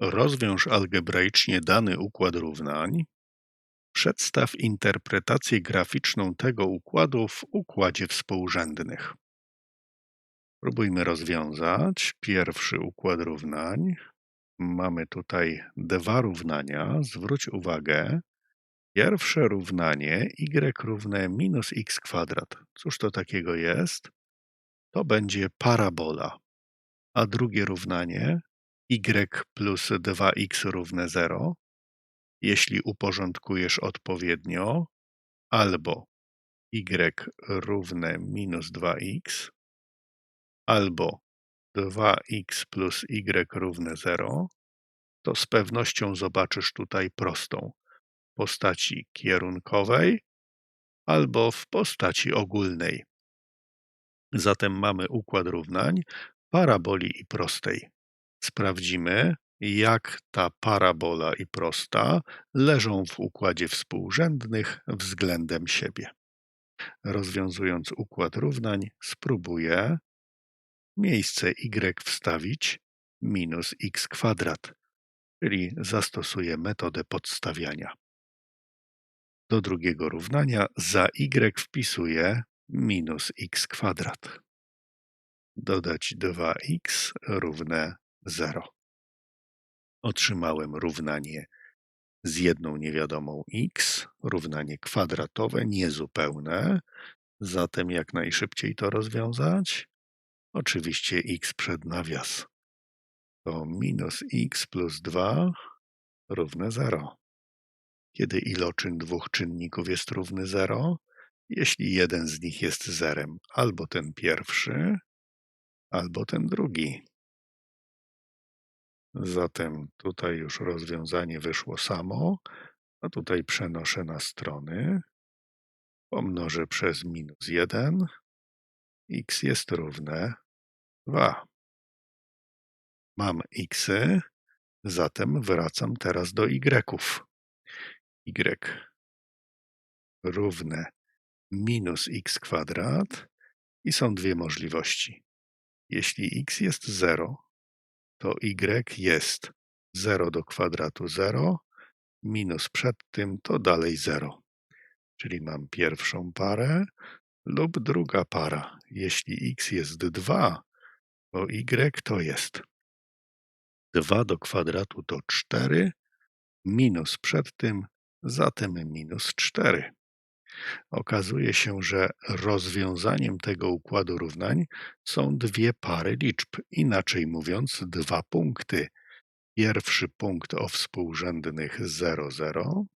Rozwiąż algebraicznie dany układ równań. Przedstaw interpretację graficzną tego układu w układzie współrzędnych. Próbujmy rozwiązać pierwszy układ równań. Mamy tutaj dwa równania. Zwróć uwagę, pierwsze równanie y równe minus x kwadrat. Cóż to takiego jest? To będzie parabola. A drugie równanie y plus 2x równe 0, jeśli uporządkujesz odpowiednio, albo y równe minus 2x, albo 2x plus y równe 0, to z pewnością zobaczysz tutaj prostą w postaci kierunkowej albo w postaci ogólnej. Zatem mamy układ równań paraboli i prostej. Sprawdzimy, jak ta parabola i prosta leżą w układzie współrzędnych względem siebie. Rozwiązując układ równań, spróbuję miejsce y wstawić minus x kwadrat, czyli zastosuję metodę podstawiania. Do drugiego równania za y wpisuję minus x kwadrat. Dodać 2x równe 0. Otrzymałem równanie z jedną niewiadomą x, równanie kwadratowe, niezupełne. Zatem jak najszybciej to rozwiązać? Oczywiście x przed nawias. To minus x plus 2 równe 0. Kiedy iloczyn dwóch czynników jest równy 0? Jeśli jeden z nich jest zerem, albo ten pierwszy, albo ten drugi. Zatem tutaj już rozwiązanie wyszło samo, a tutaj przenoszę na strony. Pomnożę przez minus 1. x jest równe 2. Mam xy, zatem wracam teraz do y. y równe minus x kwadrat i są dwie możliwości. Jeśli x jest 0, to y jest 0 do kwadratu 0, minus przed tym to dalej 0. Czyli mam pierwszą parę lub druga para. Jeśli x jest 2, to y to jest 2 do kwadratu to 4, minus przed tym, zatem minus 4. Okazuje się, że rozwiązaniem tego układu równań są dwie pary liczb, inaczej mówiąc dwa punkty. Pierwszy punkt o współrzędnych 0, 0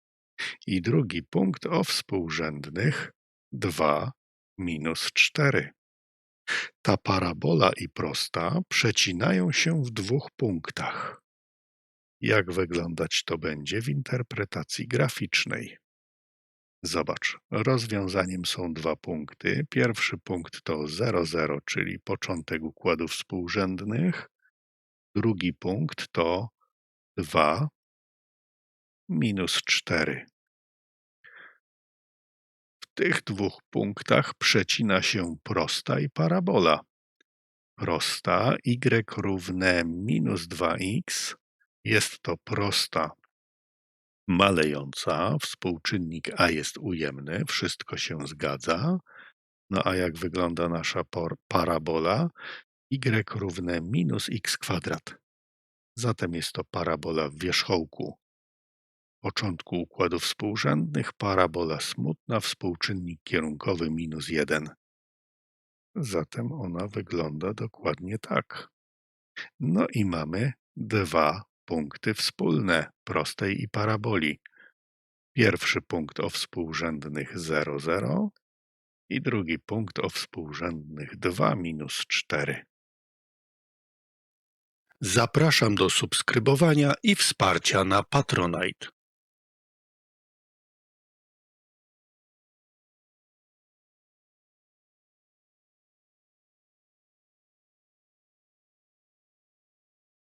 i drugi punkt o współrzędnych 2 minus 4. Ta parabola i prosta przecinają się w dwóch punktach. Jak wyglądać to będzie w interpretacji graficznej? Zobacz, rozwiązaniem są dwa punkty. Pierwszy punkt to 0, 0, czyli początek układu współrzędnych. Drugi punkt to 2 minus 4. W tych dwóch punktach przecina się prosta i parabola. Prosta y równe minus 2x jest to prosta malejąca, współczynnik a jest ujemny, wszystko się zgadza. No a jak wygląda nasza parabola? y równe minus x kwadrat. Zatem jest to parabola w wierzchołku początku układów współrzędnych, parabola smutna, współczynnik kierunkowy minus 1. Zatem ona wygląda dokładnie tak. No i mamy dwa punkty wspólne prostej i paraboli. Pierwszy punkt o współrzędnych 0, 0 i drugi punkt o współrzędnych 2 minus 4. Zapraszam do subskrybowania i wsparcia na Patronite.